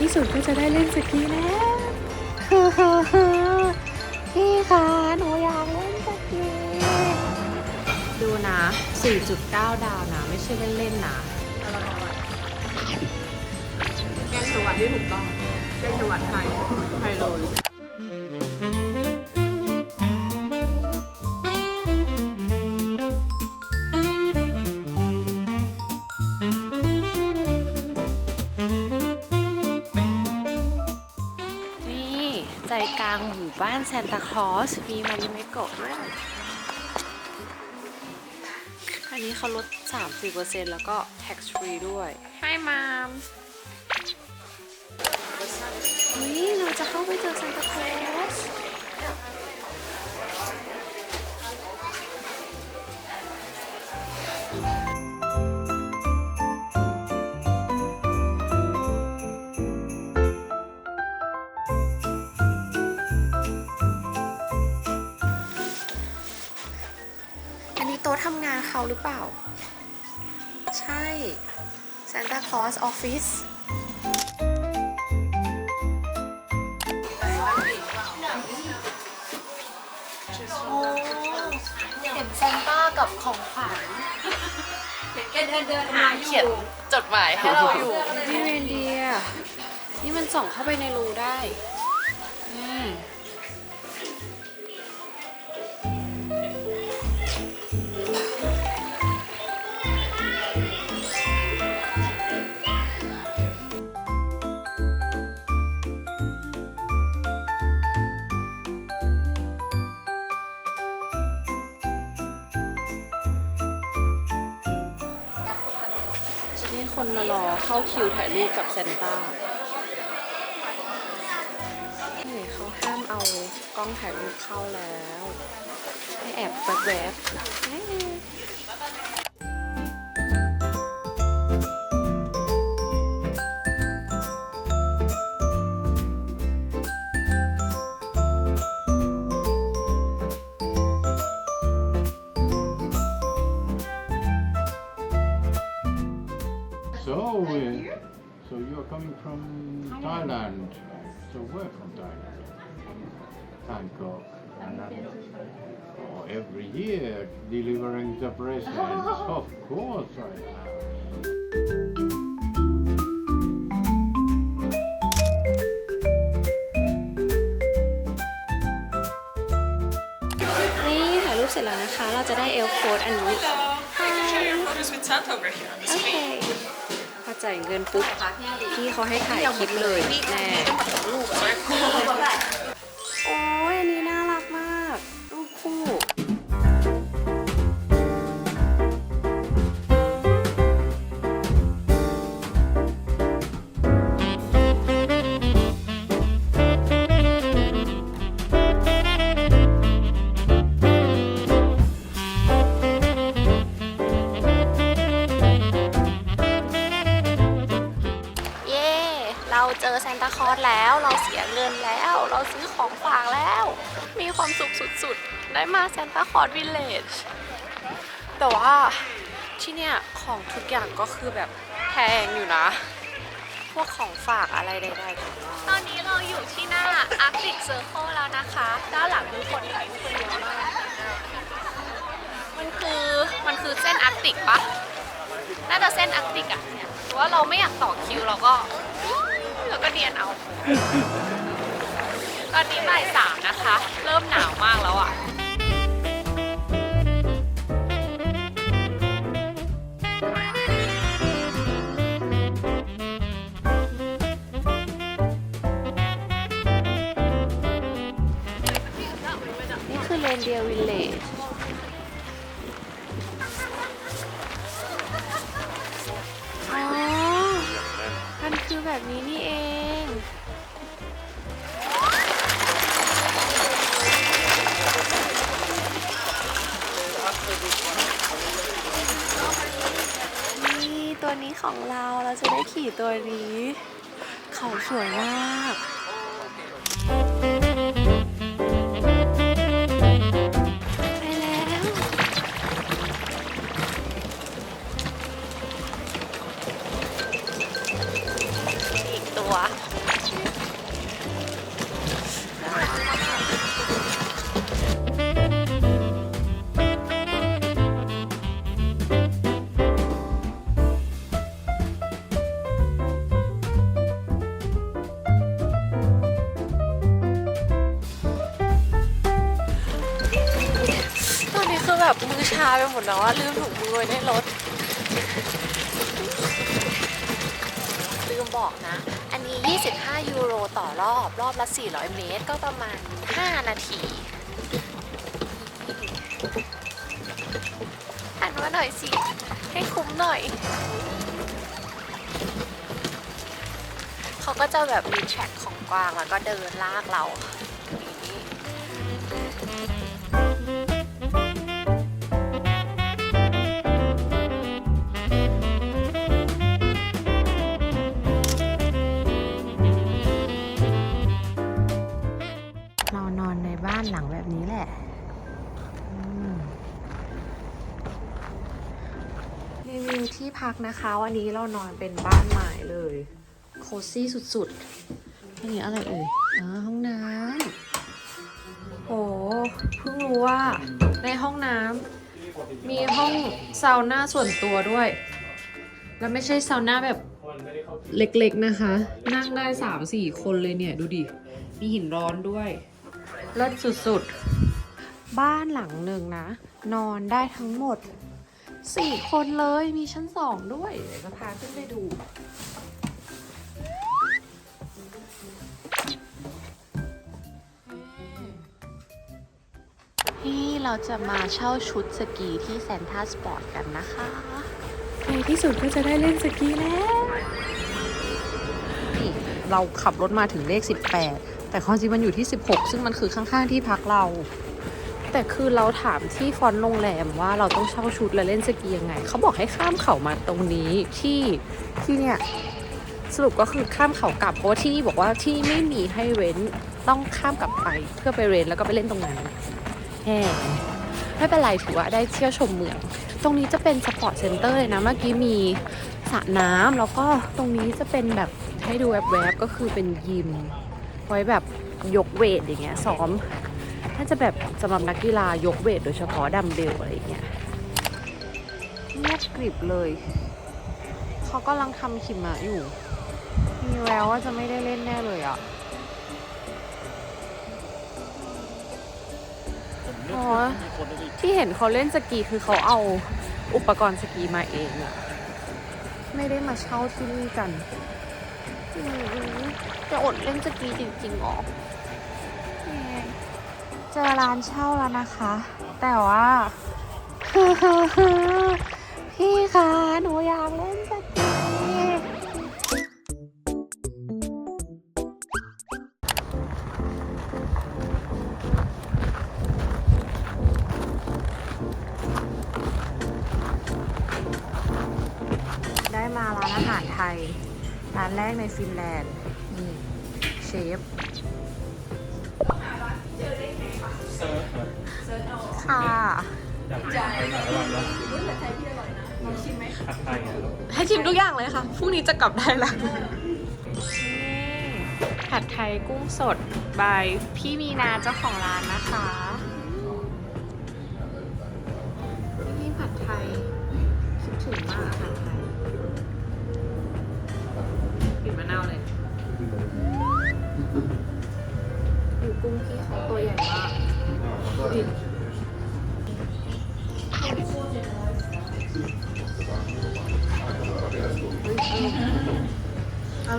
ที่สุดก็จะได้เล่นสกีแล้วพี่คะหนูอยากเล่นสกี ดูนะ 4.9 ดาวนะ ไม่ใช่เล่นๆนะแกงเขียวหวานที่ถูกต้องแกงเขียวหวานไทยไทยโรย ใจกลางหมู่บ้านซานตาคลอสมีมาริเมโกะด้วยอันนี้เขาลด 30%แล้วก็ tax free ด้วยให้มามนี่เราจะเข้าไปเจอซานตาคลอส ทำงานเขาหรือเปล่า ใช่ Santa Claus Office โอ้เห็นซานต้ากับของขวัญแกเดินเดินหาอเขียนยู่จดหมายให้เราอยู่ นี่เรนเดียร์นี่มันส่องเข้าไปในรูได้ นี่คนมารอเข้าคิวถ่ายรูปกับเซนต้านี่เขาห้ามเอากล้องถ่ายรูปเข้าแล้ว ให้แอบแวบๆ So, uh, so you are coming from Thailand. So where from Thailand? Bangkok. And then, oh, every year delivering the presents. of course I have. นี่ถ่ายรูปเสร็จแล้วนะคะ เราจะได้เอลโคดอันนี้ Photos with Santa over here on the โอเคพอจ่ายเงินปุ๊บพี่เขาให้ถ่ายคลิปเลยแน่โอ้ยอันนี้ อสแล้ว เราเสียเงินแล้ว เราซื้อของฝากแล้ว มีความสุขสุดๆ ได้มาซานตาคลอสวิลเลจแต่ว่าที่เนี่ยของทุกอย่างก็คือแบบแพงอยู่นะ พวกของฝากอะไรใดๆตอนนี้เราอยู่ที่หน้า Arctic Circle แล้วนะคะ ด้านหลังคือคนถ่ายรูปคนเยอะมาก มันคือมันคือเส้นอาร์กติกปะน่าจะเส้นอาร์กติกอะเนี่ยแต่ว่าเราไม่อยากต่อคิวเราก็ เราก็เดียนเอา ตอนนี้บ่ายสามนะคะ เริ่มหนาวมากแล้วอะนี่คือเรนเดียวิลเลจ ตัวนี้ เขาสวยมาก ชาไปหมดแล้วลืมถุงมือไว้ในรถ ลืมบอกนะ อันนี้ 25 ยูโรต่อรอบ รอบละ 400 เมตร ก็ประมาณ 5 นาทีหันมาหน่อยสิ ให้คุ้มหน่อย เขาก็จะแบบมีแทร็กของกวางแล้วก็เดินลากเรา แบบนี้แหละอืมรีวิวที่พักนะคะวันนี้เรานอนเป็นบ้านใหม่เลย โคซี่สุดๆอันนี้อะไรเอ่ยอ๋อห้องน้ำโอ้เพิ่งรู้ว่าในห้องน้ำมีห้องซาวน่าส่วนตัวด้วย แล้วไม่ใช่ซาวน่าแบบเล็กๆนะคะ นั่งได้3-4คนเลยเนี่ย ดูดิ มีหินร้อนด้วย เลิศสุดๆ บ้านหลังหนึ่งนะ นอนได้ทั้งหมด4คนเลยมีชั้นสองด้วยเดี๋ยวจะพาขึ้นไปดูนี่เราจะมาเช่าชุดสกีที่แซนท่าสปอร์ตกันนะคะในที่สุดก็จะได้เล่นสกีแล้วนี่เราขับรถมาถึงเลข 18 แต่ความจริงมันอยู่ที่ 16 ซึ่งมันคือข้างๆที่พักเรา แต่คือเราถามที่ฟอนต์โรงแรมว่าเราต้องเช่าชุดและเล่นสกียังไง เขาบอกให้ข้ามเขามาตรงนี้ที่ที่เนี่ยสรุปก็คือข้ามเขากลับเพราะว่าที่นี่บอกว่าที่ไม่มีให้เว้นต้องข้ามกลับไปเพื่อไปเรนแล้วก็ไปเล่นตรงนั้นแหมไม่เป็นไรถือว่าได้เที่ยวชมเมือง ตรงนี้จะเป็นสปอร์ตเซ็นเตอร์เลยนะ เมื่อกี้มีสระน้ำแล้วก็ตรงนี้จะเป็นแบบให้ดูแวบๆก็คือเป็นยิม ไว้แบบยกเวทอย่างเงี้ยซ้อมน่าจะแบบสำหรับนักกีฬายกเวทโดยเฉพาะดัมเบลอะไรอย่างเงี้ยเงียบกริบเลย เขากำลังทำขิมะอยู่ มีแววว่าจะไม่ได้เล่นแน่เลยอะอ๋อที่เห็นเขาเล่นสกีคือเขาเอาอุปกรณ์สกีมาเองอะไม่ได้มาเช่าที่นี่กัน จะอดเล่นสกีจริงๆหรอเจอร้านเช่าแล้วนะคะ แต่ว่า พี่คะหนูอยากเล่นสกีได้มาร้านอาหารไทย ร้านแรกในฟินแลนด์นี่เชฟค่ะให้ชิมทุกอย่างเลยค่ะ พรุ่งนี้จะกลับได้แล้วนี่ผัดไทยกุ้งสด บายพี่มีนาเจ้าของร้านนะคะ อ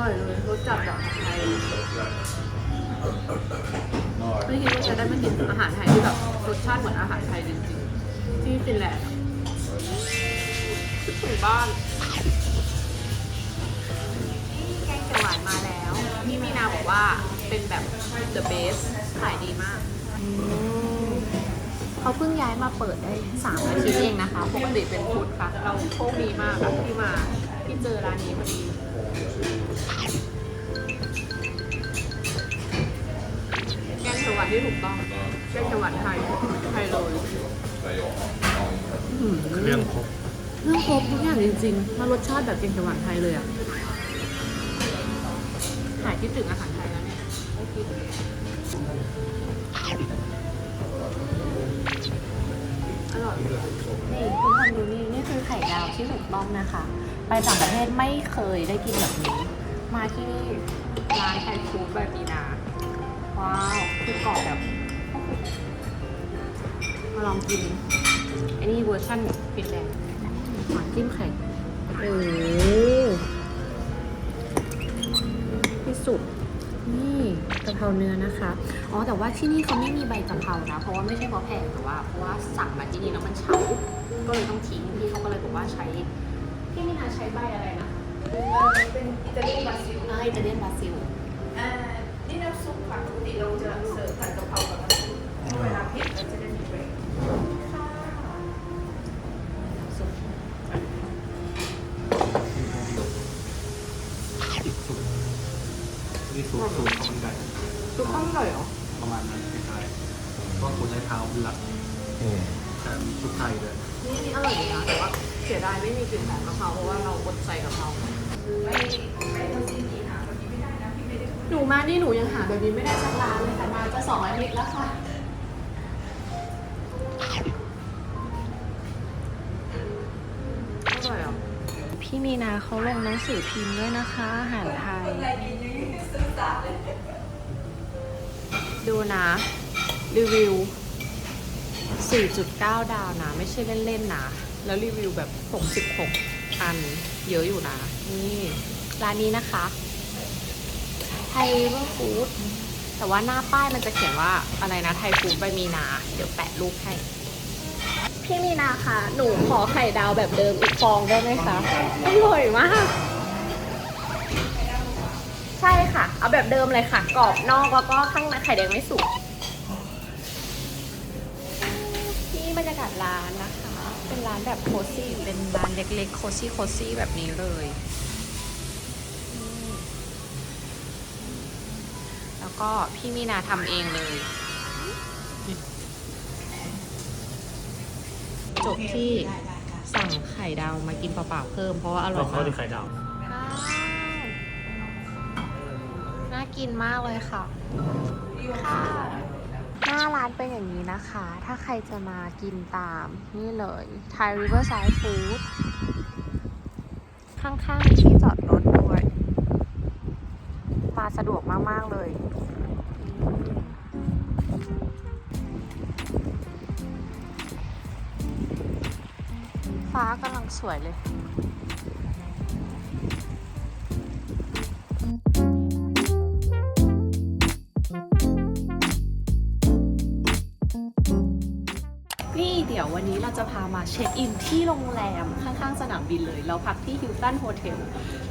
ร่อยเลยรสจัดแบบไทยไม่คิดว่าจะได้มากินอาหารไทยที่แบบรสชาติเหมือนอาหารไทยจริงๆที่ฟินแลนด์อะคิดถึงบ้านนี่แกงเขียวหวานมาแล้วพี่มีนาบอกว่าเป็นแบบ the best ขายดีมาก เขาเพิ่งย้ายมาเปิดได้สามอาทิตย์เองนะคะปกติเป็นพุธค่ะ เราโชคดีมากค่ะที่มาที่เจอร้านนี้พอดีแกงเขียวหวานที่ถูกต้องแกงเขียวหวานไทยไทยเลยเครื่องครบเรื่องครบทุกอย่างจริงๆมารสชาติแบบแกงเขียวหวานไทยเลยอะหายคิดถึงอาหารไทยแล้วเนี่ยได้กิน อร่อยนี่ทุกคนดูนี่นี่คือไข่ดาวที่ถูกต้องนะคะ ไปต่างประเทศไม่เคยได้กินแบบนี้ มาที่นี่ร้านไทยฟู้ดแบบมีนาว้าวคือกรอบแบบมาลองกินอันนี้เวอร์ชันฟินแลนด์หวานจิ้มไข่โอ้ที่สุด นี่กะเพราเนื้อนะคะ อ๋อแต่ว่าที่นี่เขาไม่มีใบกะเพรานะ เพราะว่าไม่ใช่เพราะแพงแต่ว่าเพราะว่าสั่งมาที่นี่แล้วมันเฉาก็เลยต้องทิ้งพี่เขาก็เลยบอกว่าใช้พี่มินาใช้ใบอะไรนะเป็นอิตาเลียนบราซิลเอออิตาเลียนบราซิล อ่า นี่น้ำซุปค่ะปกติเรา หนูมานี่หนูยังหาแบบนี้ไม่ได้สักร้านเลยค่ะมาจะสองอาทิตย์แล้วค่ะ อร่อยอะ พี่มีนาเขาลงหนังสือพิมพ์ด้วยนะคะ อาหารไทย ดูนะ รีวิว 4.9 ดาวนะ ไม่ใช่เล่นๆนะ แล้วรีวิวแบบ 66 อัน เยอะอยู่นะ นี่ ร้านนี้นะคะ ยเวอร์ฟู้ดแต่ว่าหน้าป้ายมันจะเขียนว่าอะไรนะไทยฟู้ดใบมีนา เดี๋ยวแปะรูปให้ พี่มีนาคะหนูขอไข่ดาวแบบเดิมอีกฟองได้ไหมคะอร่อยมาก ใช่ค่ะ เอาแบบเดิมเลยค่ะ กรอบนอกแล้วก็ข้างในไข่แดงไม่สุกนี่บรรยากาศร้านนะคะ เป็นร้านแบบโคซี่เป็นร้านเล็กๆโคซี่โคซี่แบบนี้เลย แล้วก็พี่มีนาทำเองเลย จบที่สั่งไข่ดาวมากินเปล่าๆเพิ่มเพราะว่าอร่อยเขามากจะไข่ดาว ว้าวน่ากินมากเลยค่ะ ค่ะ หน้าร้านเป็นอย่างนี้นะคะ ถ้าใครจะมากินตามนี่เลย Thai Riverside Food ข้างๆมีที่จอดรถด้วยมา สะดวกมาก ๆ เลย ฟ้ากำลังสวยเลย นี้เราจะพามาเช็คอินที่โรงแรมข้างๆสนามบินเลย เราพักที่ฮิลตันโฮเทล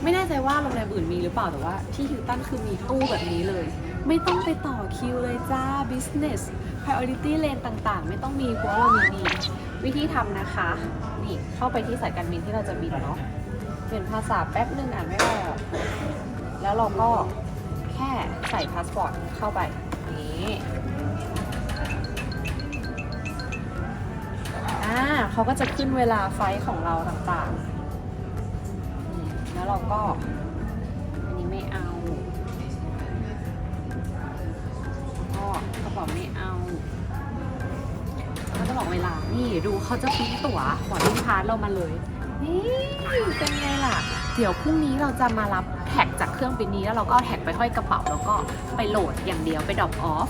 ไม่แน่ใจว่าโรงแรมอื่นมีหรือเปล่าแต่ว่าที่ฮิลตันคือมีตู้แบบนี้เลย ไม่ต้องไปต่อคิวเลยจ้า business priority lane ต่างๆ ไม่ต้องมีเพราะเรามีดีวิธีทำนะคะ นี่เข้าไปที่สายการบินที่เราจะบินเนาะเปลี่ยนภาษาแป๊บนึงอ่านไม่ออกแล้วเราก็แค่ใส่พาสปอร์ตเข้าไปนี้ เขาก็จะขึ้นเวลาไฟของเราต่างๆ แล้วเราก็อันนี้ไม่เอาแล้วก็กระเป๋าไม่เอาแล้วก็จะบอกเวลา นี่ดูเขาจะพิมพ์ตั๋วบอดดิ้งพาสเรามาเลย นี่เป็นไงล่ะ เดี๋ยวพรุ่งนี้เราจะมารับแท็กจากเครื่องบินนี้แล้วเราก็เอาแท็กไปห้อยกระเป๋าแล้วก็ไปโหลดอย่างเดียวไปดรอปออฟ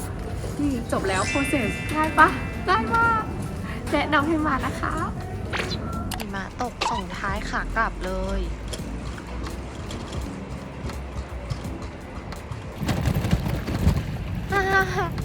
นี่จบแล้วโปรเซสง่ายปะง่ายมาก แนะนำให้มานะคะหิมะตกส่งท้ายขากลับเลยดูน้องเต็มหัว